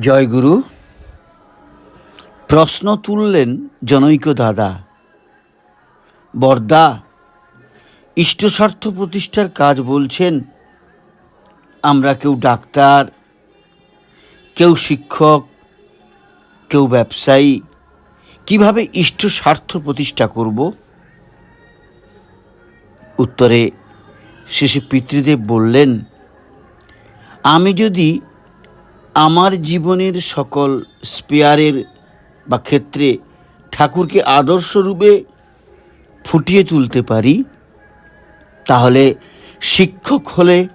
জয়গুরু প্রশ্ন তুললেন জনৈক দাদা। বর্দা ইষ্টস্বার্থ প্রতিষ্ঠার কাজ বলছেন, আমরা কেউ ডাক্তার, কেউ শিক্ষক, কেউ ব্যবসায়ী, কীভাবে ইষ্ট স্বার্থ প্রতিষ্ঠা করব? উত্তরে শেষে পিতৃদেব বললেন, আমি যদি আমার জীবনের সকল স্পেয়ারের বা ক্ষেত্রে ঠাকুরকে আদর্শরূপে ফুটিয়ে তুলতে পারি, তাহলে শিক্ষক হলে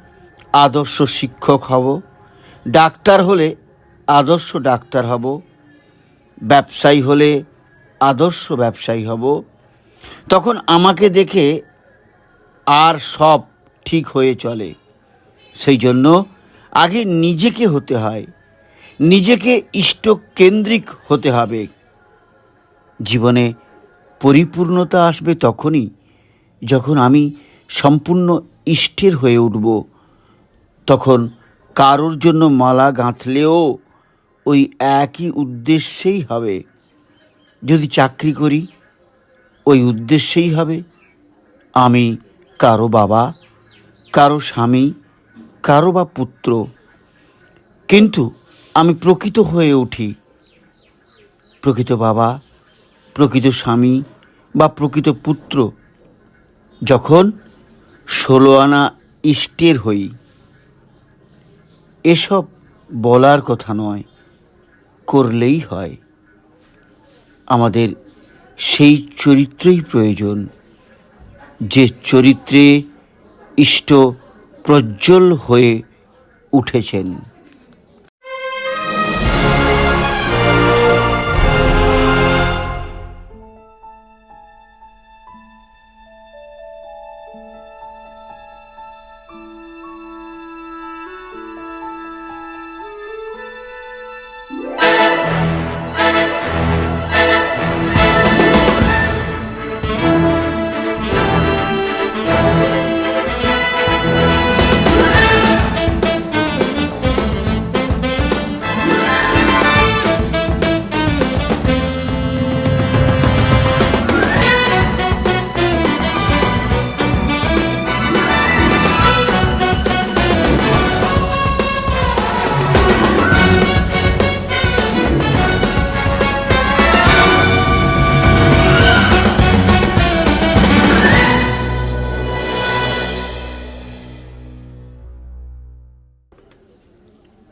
আদর্শ শিক্ষক হব, ডাক্তার হলে আদর্শ ডাক্তার হব, ব্যবসায়ী হলে আদর্শ ব্যবসায়ী হব। তখন আমাকে দেখে আর সব ঠিক হয়ে চলে। সেই জন্য আগে নিজেকে হতে হয়। নিজেকে ইষ্টকেন্দ্রিক হতে হবে। জীবনে পরিপূর্ণতা আসবে তখনই যখন আমি সম্পূর্ণ ইষ্টের হয়ে উঠব। তখন কারোর জন্য মালা গাঁথলেও ওই একই উদ্দেশ্যেই হবে। যদি চাকরি করি, ওই উদ্দেশ্যেই হবে। আমি কারও বাবা, কারও স্বামী কারও বা পুত্র। কিন্তু আমি প্রকৃত হয়ে উঠি। প্রকৃত বাবা, প্রকৃত স্বামী বা প্রকৃত পুত্র যখন ষোলো আনা ইষ্টের হই। এসব বলার কথা নয়, করলেই হয়। আমাদের সেই চরিত্রই প্রয়োজন, যে চরিত্রে ইষ্ট প্রজ্জ্বল হয়ে উঠেছেন।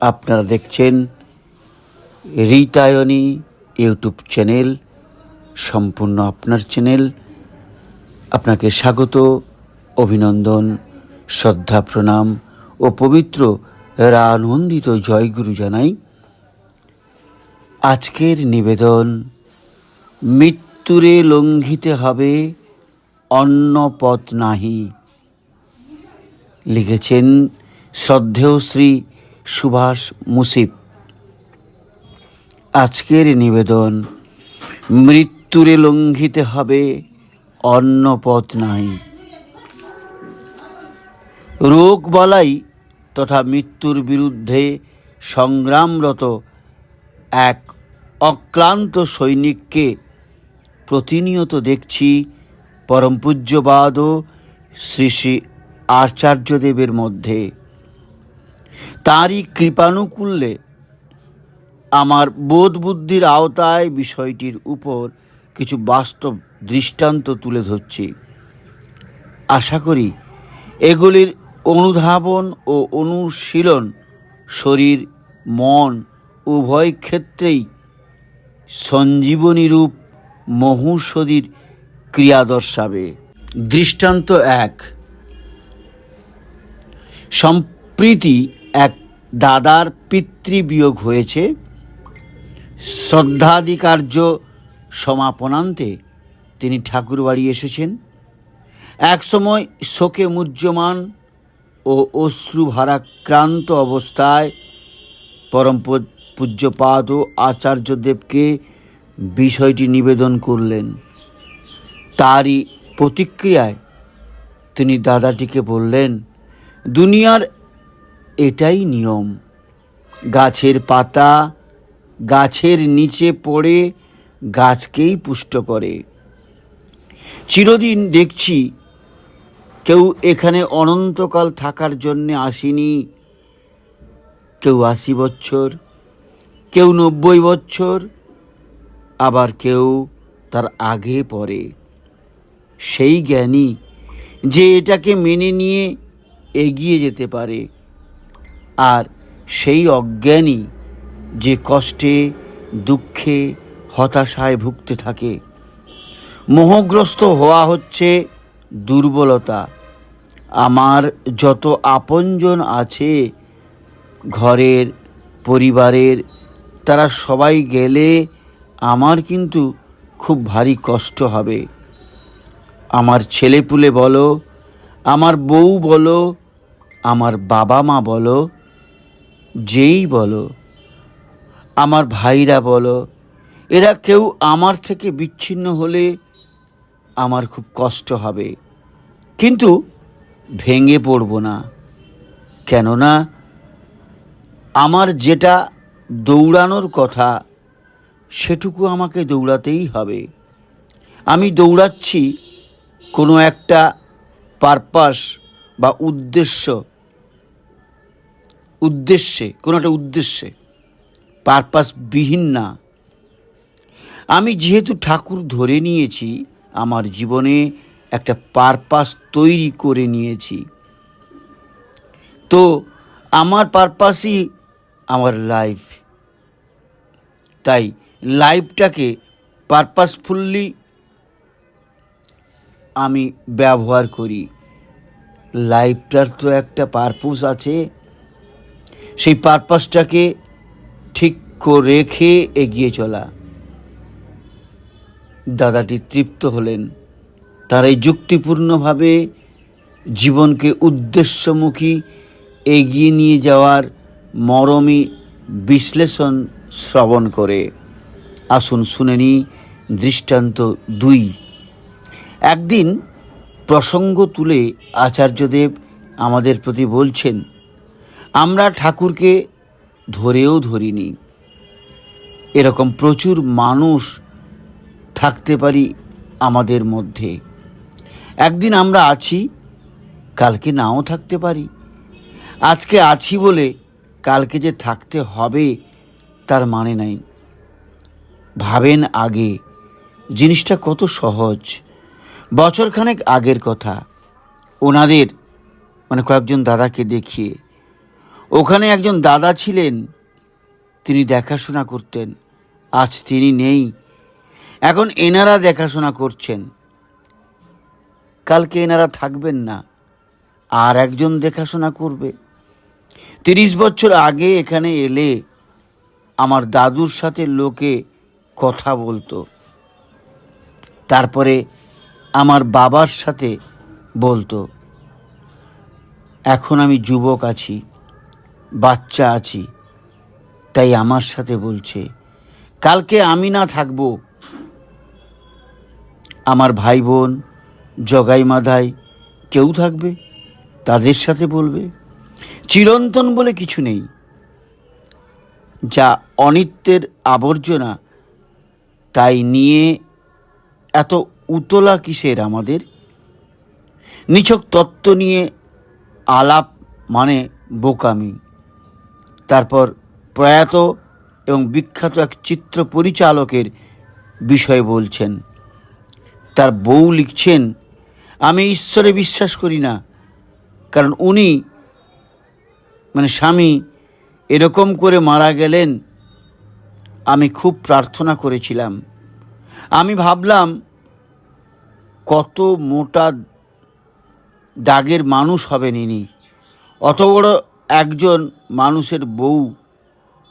আপনারা দেখছেন রীতায়নী ইউটিউব চ্যানেল, সম্পূর্ণ আপনার চ্যানেল। আপনাকে স্বাগত, অভিনন্দন, শ্রদ্ধা, প্রণাম ও পবিত্র, রানন্দিত জয়গুরু জানাই। আজকের নিবেদন, মৃত্যুরে লঙ্ঘিতে হবে, অন্য পথ নাহি। লিখেছেন শ্রদ্ধেয় শ্রী সুভাষ মুসিব। আজকের নিবেদন, মৃত্যুরে লঙ্ঘিতে হবে অন্য পথ নাই। রোগ বালাই তথা মৃত্যুর বিরুদ্ধে সংগ্রামরত এক অক্লান্ত সৈনিককে প্রতিনিয়ত দেখছি পরম পূজ্যবাদ ও শ্রী শ্রী আচার্যদেবের মধ্যে। তাঁরই কৃপানুকূল্যে আমার বোধ বুদ্ধির আওতায় বিষয়টির উপর কিছু বাস্তব দৃষ্টান্ত তুলে ধরছি। আশা করি এগুলির অনুধাবন ও অনুশীলন শরীর, মন উভয় ক্ষেত্রেই সঞ্জীবনীরূপ মহুষদীর ক্রিয়া দর্শাবে। দৃষ্টান্ত এক। সম্প্রীতি এক দাদার পিতৃবিয়োগ হয়েছে। শ্রদ্ধাদি কার্য সমাপনান্তে তিনি ঠাকুরবাড়ি এসেছেন। একসময় শোকে মুহ্যমান ও অশ্রু ভারাক্রান্ত অবস্থায় পরম পূজ্যপাদ ও আচার্যদেবকে বিষয়টি নিবেদন করলেন। তারই প্রতিক্রিয়ায় তিনি দাদাটিকে বললেন, দুনিয়ার এটাই নিয়ম। গাছের পাতা গাছের নিচে পড়ে গাছকেই পুষ্ট করে। চিরদিন দেখছি কেউ এখানে অনন্তকাল থাকার জন্যে আসেনি। কেউ আশি বছর, কেউ নব্বই বছর, আবার কেউ তার আগে পরে সেই জ্ঞানী যে এটাকে মেনে নিয়ে এগিয়ে যেতে পারে। আর সেই অজ্ঞানী যে কষ্টে, দুঃখে, হতাশায় ভুগতে থাকে। মোহগ্রস্ত হওয়া হচ্ছে দুর্বলতা। আমার যত আপনজন আছে, ঘরের, পরিবারের, তারা সবাই গেলে আমার কিন্তু খুব ভারী কষ্ট হবে। আমার ছেলেপুলে বলো, আমার বউ বলো, আমার বাবা মা বলো যেই বলো, আমার ভাইরা বলো, এরা কেউ আমার থেকে বিচ্ছিন্ন হলে আমার খুব কষ্ট হবে। কিন্তু ভেঙে পড়ব না, কেননা আমার যেটা দৌড়ানোর কথা, সেটুকু আমাকে দৌড়াতেই হবে। আমি দৌড়াচ্ছি কোনো একটা পারপাস বা উদ্দেশ্য উদ্দেশ্যে, কোনো একটা উদ্দেশ্যে পারপাস বিহীন না। আমি যেহেতু ঠাকুর ধরে নিয়েছি, আমার জীবনে একটা পারপাস তৈরি করে নিয়েছি। তো আমার পারপাসই আমার লাইফ তাই লাইফটাকে পারপাসফুল্লি আমি ব্যবহার করি। লাইফটার তো একটা পারপোজ আছে। সেই পারপাসটাকে ঠিক করে রেখে এগিয়ে চলা। দাদাটি তৃপ্ত হলেন। তার এই যুক্তিপূর্ণভাবে জীবনকে উদ্দেশ্যমুখী এগিয়ে নিয়ে যাওয়ার মরমী বিশ্লেষণ শ্রবণ করে। আসুন শুনে নি দৃষ্টান্ত দুই। একদিন প্রসঙ্গ তুলে আচার্যদেব আমাদের প্রতি বলছেন আমরা ঠাকুরকে ধরেও ধরিনি। এরকম প্রচুর মানুষ থাকতে পারি আমাদের মধ্যে। একদিন আমরা আছি, কালকে নাও থাকতে পারি। আজকে আছি বলে কালকে যে থাকতে হবে, তার মানে নাই। ভাবেন আগে, জিনিসটা কত সহজ। বছরখানেক আগের কথা। ওনাদের মানে কয়েকজন দাদাকে দেখিয়ে। ওখানে একজন দাদা ছিলেন। তিনি দেখাশোনা করতেন। আজ তিনি নেই। এখন এনারা দেখাশোনা করছেন। কালকে এনারা থাকবেন না। আর একজন দেখাশোনা করবে। তিরিশ বছর আগে এখানে এলে আমার দাদুর সাথে লোকে কথা বলতো। তারপরে আমার বাবার সাথে বলতো। এখন আমি যুবক আছি। বাচ্চা আছি। তাই আমার সাথে বলছে, কালকে আমি না থাকব। আমার ভাই বোন জগাই মাধাই কেউ থাকবে? তাদের সাথে বলবে? চিরন্তন বলে কিছু নেই। যা অনিত্যের আবর্জনা, তাই নিয়ে এত উতলা কিসের আমাদের? নিছক তত্ত্ব নিয়ে আলাপ মানে বোকামি। তারপর প্রয়াত এবং বিখ্যাত এক চিত্র পরিচালকের বিষয়ে বলছেন, তার বউ লিখছেন, আমি ঈশ্বরে বিশ্বাস করি না, কারণ উনি মানে স্বামী, এরকম করে মারা গেলেন, আমি খুব প্রার্থনা করেছিলাম। আমি ভাবলাম, কত মোটা দাগের মানুষ হবেন ইনি, অত বড় একজন মানুষের বউ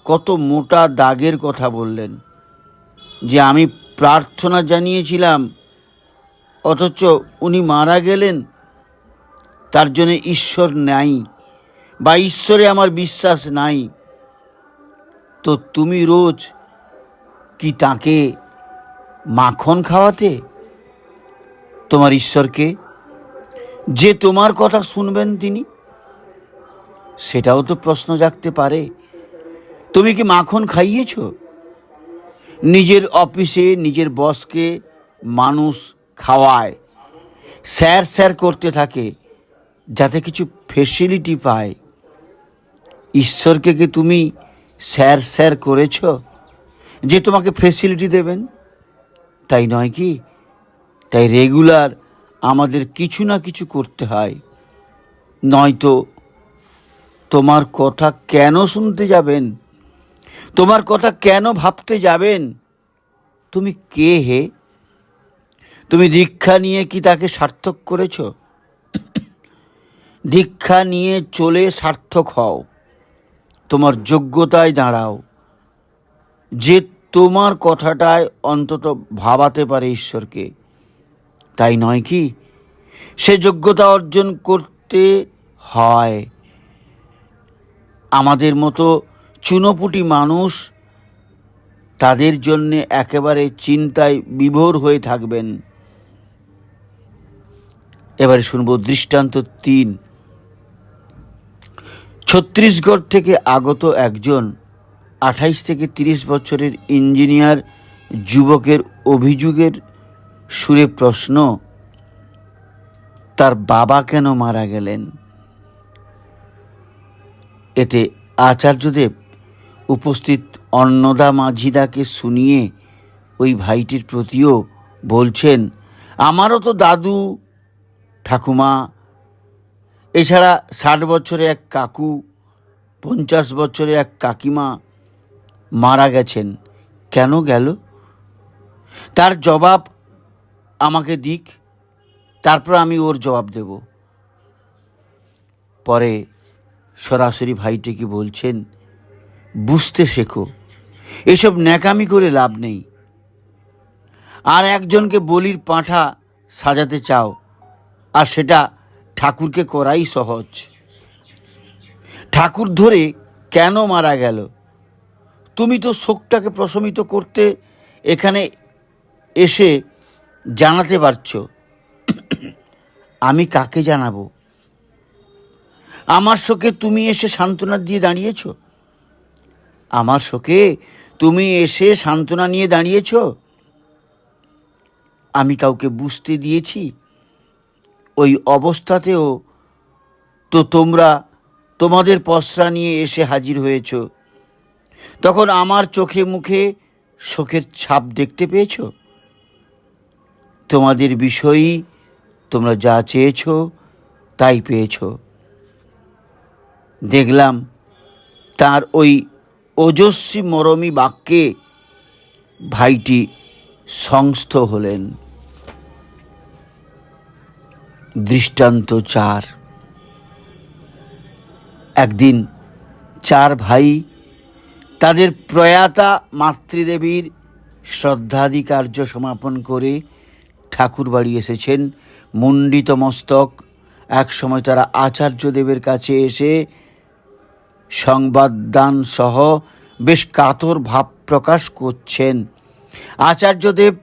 কত মোটা দাগের কথা বললেন যে আমি প্রার্থনা জানিয়েছিলাম, অথচ উনি মারা গেলেন, তার জন্য ঈশ্বর নাই বা ঈশ্বরে আমার বিশ্বাস নাই। তো তুমি রোজ কি তাকে মাখন খাওয়াতে? তোমার ঈশ্বরকে? যে তোমার কথা শুনবেন তিনি? সেটাও তো প্রশ্ন জাগতে পারে। তুমি কি মাখন খাইয়েছ? নিজের অফিসে নিজের বসকে মানুষ খাওয়ায়, স্যার স্যার করতে থাকে, যাতে কিছু ফেসিলিটি পায়। ঈশ্বরকে কি তুমি স্যার স্যার করেছ যে তোমাকে ফেসিলিটি দেবেন? তাই নয় কি? তাই রেগুলার আমাদের কিছু না কিছু করতে হয়। নয়তো তোমার কথা কেন শুনতে যাবেন? তোমার কথা কেন ভাবতে যাবেন? তুমি কে হে? তুমি দীক্ষা নিয়ে কি তাকে সার্থক করেছ? দীক্ষা নিয়ে চলে সার্থক হও। তোমার যোগ্যতায় দাঁড়াও। যে তোমার কথাটায় অন্তত ভাবাতে পারে ঈশ্বরকে। তাই নয় কি? সে যোগ্যতা অর্জন করতে হয়। আমাদের মতো চুনোপুটি মানুষ তাদের জন্যে একেবারে চিন্তায় বিভোর হয়ে থাকবেন। এবারে শুনব দৃষ্টান্ত তিন। ছত্তিশগড় থেকে আগত একজন আঠাইশ থেকে তিরিশ বছরের ইঞ্জিনিয়ার যুবকের অভিযোগের সুরে প্রশ্ন, তার বাবা কেন মারা গেলেন? এতে আচার্যদেব উপস্থিত অন্নদা মাঝিদাকে শুনিয়ে ওই ভাইটির প্রতিও বলছেন, আমারও তো দাদু, ঠাকুমা, এছাড়া ষাট বছরে এক কাকু, পঞ্চাশ বছরে এক কাকিমা মারা গেছেন। কেন গেল? তার জবাব আমাকে দিক, তারপর আমি ওর জবাব দেব। পরে সরাসরি ভাইটিকে বলছেন? বুঝতে শেখো, এসব ন্যাকামি করে লাভ নেই। আর একজনকে বলির পাঁঠা সাজাতে চাও, আর সেটা ঠাকুরকে করাই সহজ। ঠাকুর ধরে কেন মারা গেল? তুমি তো শোকটাকে প্রশমিত করতে এখানে এসে জানাতে পারছ। আমি কাকে জানাব? আমার শোকে তুমি এসে সান্ত্বনা দিয়ে দাঁড়িয়েছ? আমার শোকে তুমি এসে সান্ত্বনা নিয়ে দাঁড়িয়েছ? আমি কাউকে বুঝতে দিয়েছি। ওই অবস্থাতেও তো তোমরা তোমাদের পসরা নিয়ে এসে হাজির হয়েছ। তখন আমার চোখে মুখে শোকের ছাপ দেখতে পেয়েছ? তোমাদের বিষয়ই তোমরা যা চেয়েছ তাই পেয়েছ। দেখলাম তার ওই ওজস্বী মরমী বাক্যে ভাইটি সংস্থ হলেন। দৃষ্টান্ত চার। একদিন চার ভাই তাদের প্রয়াতা মাতৃদেবীর শ্রদ্ধাদি কার্য সমাপন করে ঠাকুর বাড়ি এসেছেন। মুণ্ডিত মস্তক। একসময় তারা আচার্যদেবের কাছে এসে সংবাদদান সহ বেশ কাতর ভাব প্রকাশ করছেন। আচার্যদেব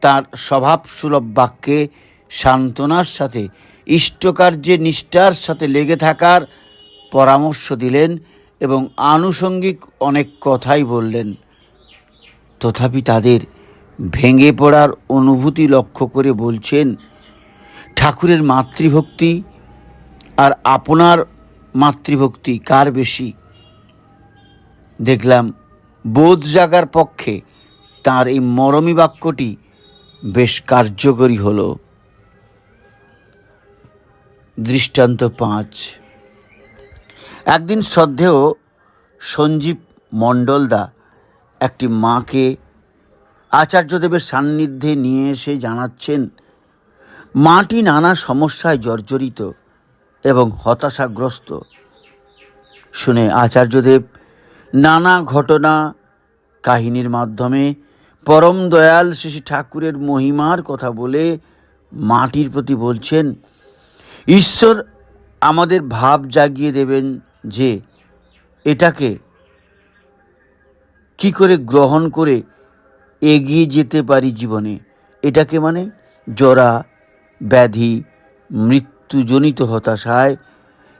তার স্বভাব সুলভ বাক্যে সান্ত্বনার সাথে, ইষ্টকার্যে নিষ্ঠার সাথে লেগে থাকার পরামর্শ দিলেন এবং আনুষঙ্গিক অনেক কথাই বললেন। তথাপি তাদের ভেঙে পড়ার অনুভূতি লক্ষ্য করে বলছেন, ঠাকুরের মাতৃভক্তি আর আপনার মাতৃভক্তি, কার বেশি? দেখলাম বোধ জাগার পক্ষে তার এই মরমী বাক্যটি বেশ কার্যকরী হল। দৃষ্টান্ত পাঁচ। একদিন শ্রদ্ধেয় সঞ্জীব মণ্ডলদা একটি মাকে আচার্যদেবের সান্নিধ্যে নিয়ে এসে জানাচ্ছেন, মাটি নানা সমস্যায় জর্জরিত। এবং হতাশাগ্রস্ত। শুনে আচার্যদেব নানা ঘটনা কাহিনীর মাধ্যমে পরম দয়াল শ্রী ঠাকুরের মহিমার কথা বলে মাটির প্রতি বলছেন, ঈশ্বর আমাদের ভাব জাগিয়ে দেবেন যে এটাকে কি করে গ্রহণ করে এগিয়ে যেতে পারি জীবনে। এটাকে মানে জরা, ব্যাধি মৃত্যুজনিত হতাশায়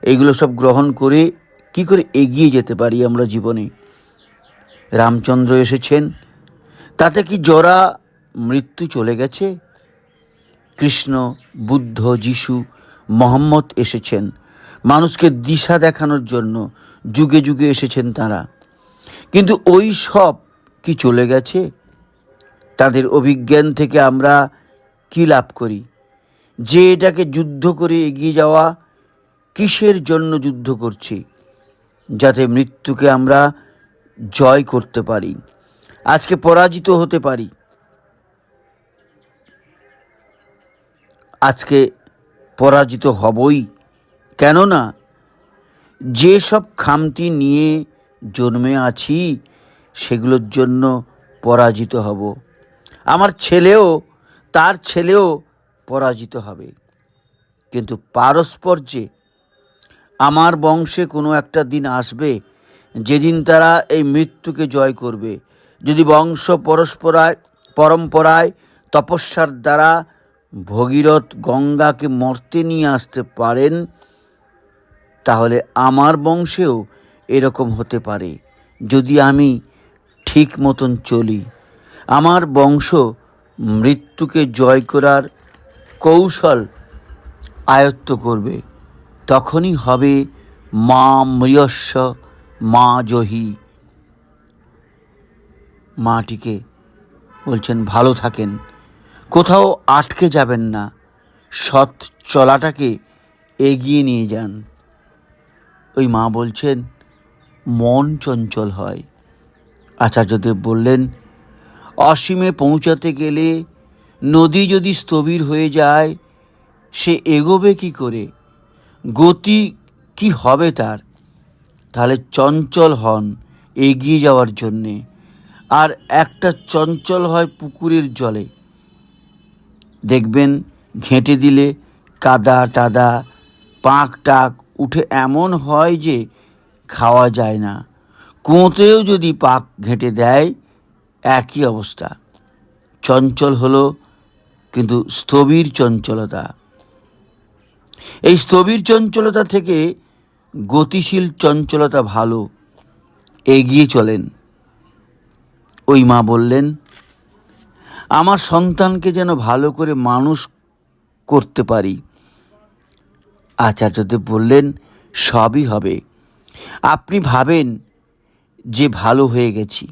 এগুলো সব গ্রহণ করে কি করে এগিয়ে যেতে পারি আমরা জীবনে? রামচন্দ্র এসেছেন, তাতে কি জরা মৃত্যু চলে গেছে? কৃষ্ণ, বুদ্ধ, যিশু, মোহাম্মদ এসেছেন, মানুষকে দিশা দেখানোর জন্য যুগে যুগে এসেছেন তারা। কিন্তু ওই সব কি চলে গেছে? তাদের অভিজ্ঞান থেকে আমরা কি লাভ করি? যে এটাকে যুদ্ধ করে এগিয়ে যাওয়া, কিসের জন্য যুদ্ধ করছি? যাতে মৃত্যুকে আমরা জয় করতে পারি। আজকে পরাজিত হতে পারি। আজকে পরাজিত হবই। কেননা, যে সব খামতি নিয়ে জন্মে আছি, সেগুলোর জন্য পরাজিত হব। আমার ছেলেও, তার ছেলেও পরাজিত হবে। কিন্তু পারস্পর্যে আমার বংশে কোনো একটা দিন আসবে, যেদিন তারা এই মৃত্যুকে জয় করবে। যদি বংশ পরস্পরায়, পরম্পরায় তপস্যার দ্বারা ভগীরথ গঙ্গাকে মর্তে নিয়ে আসতে পারেন, তাহলে আমার বংশেও এরকম হতে পারে, যদি আমি ঠিক মতন চলি। আমার বংশ মৃত্যুকে জয় করার কৌশল আয়ত্ত করবে, তখনই হবে মা মৃয়স্ব মা জহি। মাটিকে বলছেন, ভালো থাকেন, কোথাও আটকে যাবেন না, সৎ চলাটাকে এগিয়ে নিয়ে যান। ওই মা বলছেন, মন চঞ্চল হয়। আচার্যদেব বললেন, অসীমে পৌঁছাতে গেলে নদী যদি স্থবির হয়ে যায়, সে এগোবে কি করে? গতি কি হবে তার? তাহলে চঞ্চল হন এগিয়ে যাওয়ার জন্যে। আর একটা চঞ্চল হয় পুকুরের জলে। দেখবেন ঘেঁটে দিলে কাদা টাদা, পাঁক টাক উঠে এমন হয় যে খাওয়া যায় না। কুঁতেও যদি পাক ঘেঁটে দেয়, একই অবস্থা। চঞ্চল হলো কিন্তু স্থবির চঞ্চলতা। এই স্থবির চঞ্চলতা থেকে গতিশীল চঞ্চলতা ভালো এগিয়ে চলেন। ওই মা বললেন, আমার সন্তানকে যেন ভালো করে মানুষ করতে পারি। আচার্যদেব বললেন, সবই হবে। আপনি ভাবেন যে ভালো হয়ে গেছি।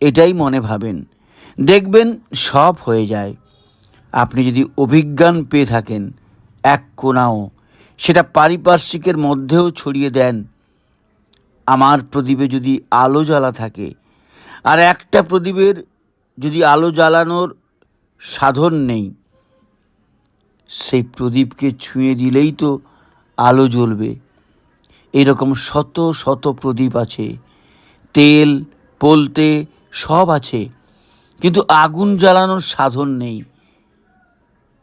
এটাই মনে ভাবেন। দেখবেন সব হয়ে যায়। আপনি যদি অভিজ্ঞান পেয়ে থাকেন, এক কোনাও সেটা পারিপার্শ্বিকের মধ্যেও ছড়িয়ে দেন। আমার প্রদীপে যদি আলো জ্বালা থাকে, আর একটা প্রদীপের যদি আলো জ্বালানোর সাধন নেই, সেই প্রদীপকে ছুঁয়ে দিলেই তো আলো জ্বলবে। এরকম শত শত প্রদীপ আছে, তেল পোলতে সব আছে, কিন্তু আগুন জ্বালানোর সাধন নেই।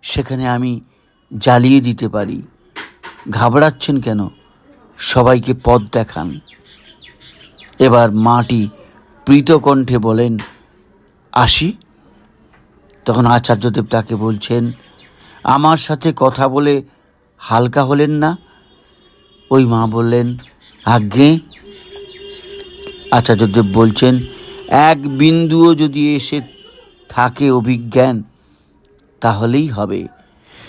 সেখানে আমি জ্বালিয়ে দিতে পারি। ঘাবড়াচ্ছেন কেন? সবাইকে পথ দেখান। এবার মাটি প্রীতকণ্ঠে বলেন, আসি। তখন আচার্যদেব তাকে বলছেন, আমার সাথে কথা বলে হালকা হলেন না? ওই মা বললেন, আজ্ঞে। আচার্যদেব বলছেন, এক বিন্দুও যদি এসে থাকে অভিজ্ঞান তাহলেই হবে।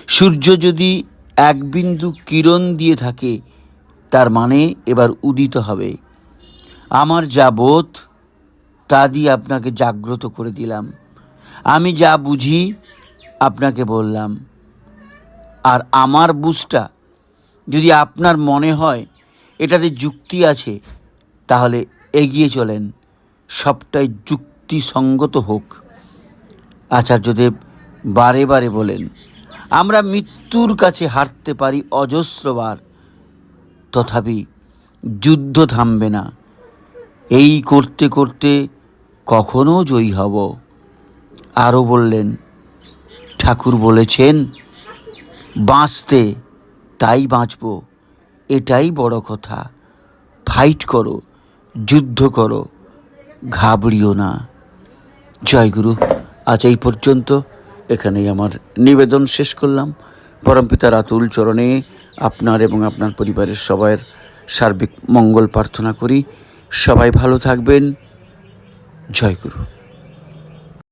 সূর্য যদি এক বিন্দু কিরণ দিয়ে থাকে, তার মানে এবার উদিত হবে। আমার যা বোধ তা দিয়ে আপনাকে জাগ্রত করে দিলাম। আমি যা বুঝি আপনাকে বললাম। আর আমার বুঝটা যদি আপনার মনে হয় এটাতে যুক্তি আছে, তাহলে এগিয়ে চলেন। সবটাই যুক্তিসঙ্গত হোক। আচার্যদেব বারে বারে বলেন, আমরা মৃত্যুর কাছে হারতে পারি অজস্রবার তথাপি যুদ্ধ থামবে না। এই করতে করতে কখনো জয়ী হব। আরও বললেন, ঠাকুর বলেছেন, বাঁচতে তাই বাঁচব, এটাই বড় কথা। ফাইট করো, যুদ্ধ করো, ঘাবড়িও না। জয়গুরু, আজ এই পর্যন্ত এখানেই আমার নিবেদন শেষ করলাম। পরমপিতার আতুল চরণে আপনার এবং আপনার পরিবারের সবাইয়ের সার্বিক মঙ্গল প্রার্থনা করি। সবাই ভালো থাকবেন। জয় জয়গুরু